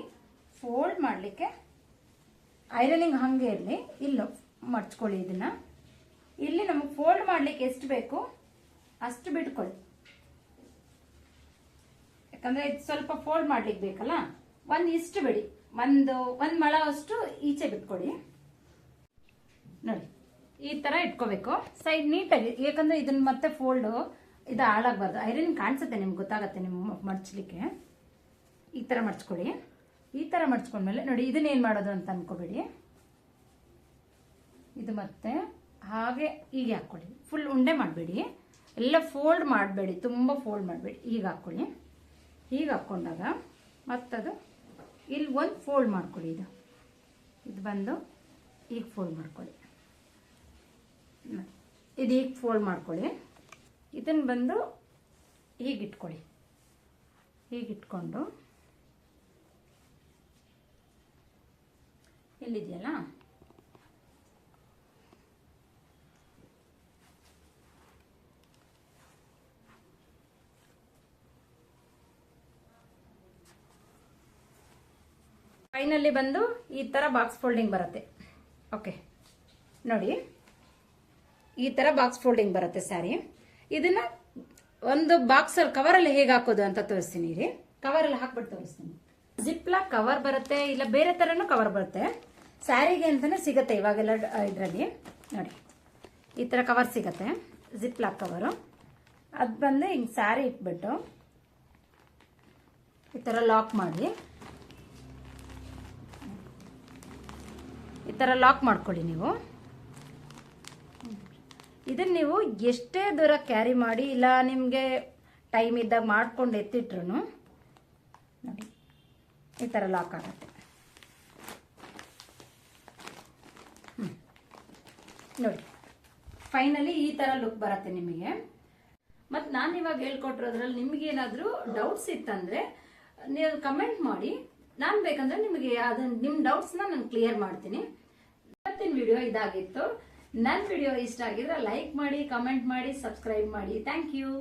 Speaker 1: ಫೋಲ್ಡ್ ಮಾಡಲಿಕ್ಕೆ ಐರನಿಂಗ್ ಹಾಗೆ ಇರಲಿ. ಇಲ್ಲಿ ಮಡ್ಚ್ಕೊಳ್ಳಿ ಇದನ್ನ. ಇಲ್ಲಿ ನಮಗೆ ಫೋಲ್ಡ್ ಮಾಡ್ಲಿಕ್ಕೆ ಎಷ್ಟು ಬೇಕು ಅಷ್ಟು ಬಿಟ್ಕೊಳ್ಳಿ ಯಾಕಂದ್ರೆ ಇದು ಸ್ವಲ್ಪ ಫೋಲ್ಡ್ ಮಾಡ್ಲಿಕ್ಕೆ ಬೇಕಲ್ಲ? ಒಂದು ಇಷ್ಟು ಬಿಡಿ. ಒಂದು ಒಂದು ಮಳ ಅಷ್ಟು ಈಚೆ ಬಿಟ್ಕೊಳ್ಳಿ ನೋಡಿ. ಈ ತರ ಇಟ್ಕೋಬೇಕು. ಸೈಡ್ ನೀಟಾಗಿ ಯಾಕಂದ್ರೆ ಇದನ್ನ ಮತ್ತೆ ಫೋಲ್ಡ್ ಇದು ಹಾಳಾಗಬಾರ್ದು. ಐರನ್ ಕಾಣಿಸುತ್ತೆ ನಿಮ್ಗೆ ಗೊತ್ತಾಗತ್ತೆ ನಿಮ್ಗೆ ಮಡ್ಚಲಿಕ್ಕೆ. ಈ ತರ ಮಡ್ಚ್ಕೊಳ್ಳಿ. ಈ ತರ ಮಡ್ಚ್ಕೊಂಡ್ಮೇಲೆ ನೋಡಿ ಇದನ್ನ ಏನ್ ಮಾಡೋದು ಅಂತ ಅನ್ಕೋಬೇಡಿ. ಇದು ಮತ್ತೆ ಹಾಗೆ ಹೀಗೆ ಹಾಕ್ಕೊಳ್ಳಿ. ಫುಲ್ ಉಂಡೆ ಮಾಡಬೇಡಿ. ಎಲ್ಲ ಫೋಲ್ಡ್ ಮಾಡಬೇಡಿ. ತುಂಬ ಫೋಲ್ಡ್ ಮಾಡಬೇಡಿ. ಈಗ ಹಾಕ್ಕೊಳ್ಳಿ. ಹೀಗೆ ಹಾಕ್ಕೊಂಡಾಗ ಮತ್ತದು ಇಲ್ಲಿ ಒಂದು ಫೋಲ್ಡ್ ಮಾಡ್ಕೊಳ್ಳಿ ಇದು. ಇದು ಬಂದು ಈಗ ಫೋಲ್ಡ್ ಮಾಡ್ಕೊಳ್ಳಿ. ಇದು ಈಗ ಫೋಲ್ಡ್ ಮಾಡ್ಕೊಳ್ಳಿ. ಇದನ್ನು ಬಂದು ಹೀಗೆ ಇಟ್ಕೊಳ್ಳಿ ಹೀಗೆ ಇಟ್ಕೊಂಡು ಎಲ್ಲಿದೆಯಲ್ಲ? ಫೈನಲ್ಲಿ ಬಂದು ಈ ಥರ ಬಾಕ್ಸ್ ಫೋಲ್ಡಿಂಗ್ ಬರುತ್ತೆ. ಓಕೆ ನೋಡಿ. ಈ ತರ ಬಾಕ್ಸ್ ಫೋಲ್ಡಿಂಗ್ ಬರುತ್ತೆ ಸ್ಯಾರಿ ಇದನ್ನ ಒಂದು ಬಾಕ್ಸ್ ಅಲ್ಲಿ ಕವರ್ ಅಲ್ಲಿ ಹೇಗೆ ಹಾಕೋದು ಅಂತ ತೋರಿಸ್ತೀನಿ ರೀ. ಕವರ್ ಅಲ್ಲಿ ಹಾಕ್ಬಿಟ್ಟು ತೋರಿಸ್ತೀನಿ. ಜಿಪ್ ಲಾಕ್ ಕವರ್ ಬರುತ್ತೆ, ಇಲ್ಲ ಬೇರೆ ತರನು ಕವರ್ ಬರುತ್ತೆ. ಸ್ಯಾರಿಗೆ ಅಂತಾನೆ ಸಿಗುತ್ತೆ ಇವಾಗೆಲ್ಲ ಇದರಲ್ಲಿ. ನೋಡಿ, ಈ ತರ ಕವರ್ ಸಿಗತ್ತೆ ಜಿಪ್ ಲಾಕ್ ಕವರು ಅದು ಬಂದು ಹಿಂಗೆ ಸ್ಯಾರಿ ಇಟ್ಬಿಟ್ಟು ಈ ಥರ ಲಾಕ್ ಮಾಡಿ. ಈ ಥರ ಲಾಕ್ ಮಾಡ್ಕೊಳ್ಳಿ ನೀವು. ಇದನ್ನ ನೀವು ಎಷ್ಟೇ ದೂರ ಕ್ಯಾರಿ ಮಾಡಿ, ಇಲ್ಲ ನಿಮಗೆ ಟೈಮ್ ಇದ್ದಾಗ ಮಾಡ್ಕೊಂಡು ಎತ್ತಿಟ್ರು ನೋಡಿ, ಈ ಥರ ಲಾಕ್ ಆಗುತ್ತೆ. ನೋಡಿ ಫೈನಲಿ ಈ ಥರ ಲುಕ್ ಬರುತ್ತೆ ನಿಮಗೆ. ಮತ್ತು ನಾನು ಇವಾಗ ಹೇಳ್ಕೊಟ್ರೋದ್ರಲ್ಲಿ ನಿಮಗೇನಾದರೂ ಡೌಟ್ಸ್ ಇತ್ತಂದರೆ, ನೀವು ಕಮೆಂಟ್ ಮಾಡಿ. ನಾನು ಬೇಕಂದ್ರೆ ನಿಮಗೆ ಅದನ್ನ ನಿಮ್ಮ ಡೌಟ್ಸ್ನ ನಾನು ಕ್ಲಿಯರ್ ಮಾಡ್ತೀನಿ. ಇವತ್ತಿನ ವಿಡಿಯೋ ಇದಾಗಿತ್ತು. ನನ್ನ ವಿಡಿಯೋ ಇಷ್ಟ ಆಗಿದ್ರೆ ಲೈಕ್ ಮಾಡಿ ಕಮೆಂಟ್ ಮಾಡಿ ಸಬ್ಸ್ಕ್ರೈಬ್ ಮಾಡಿ. Thank you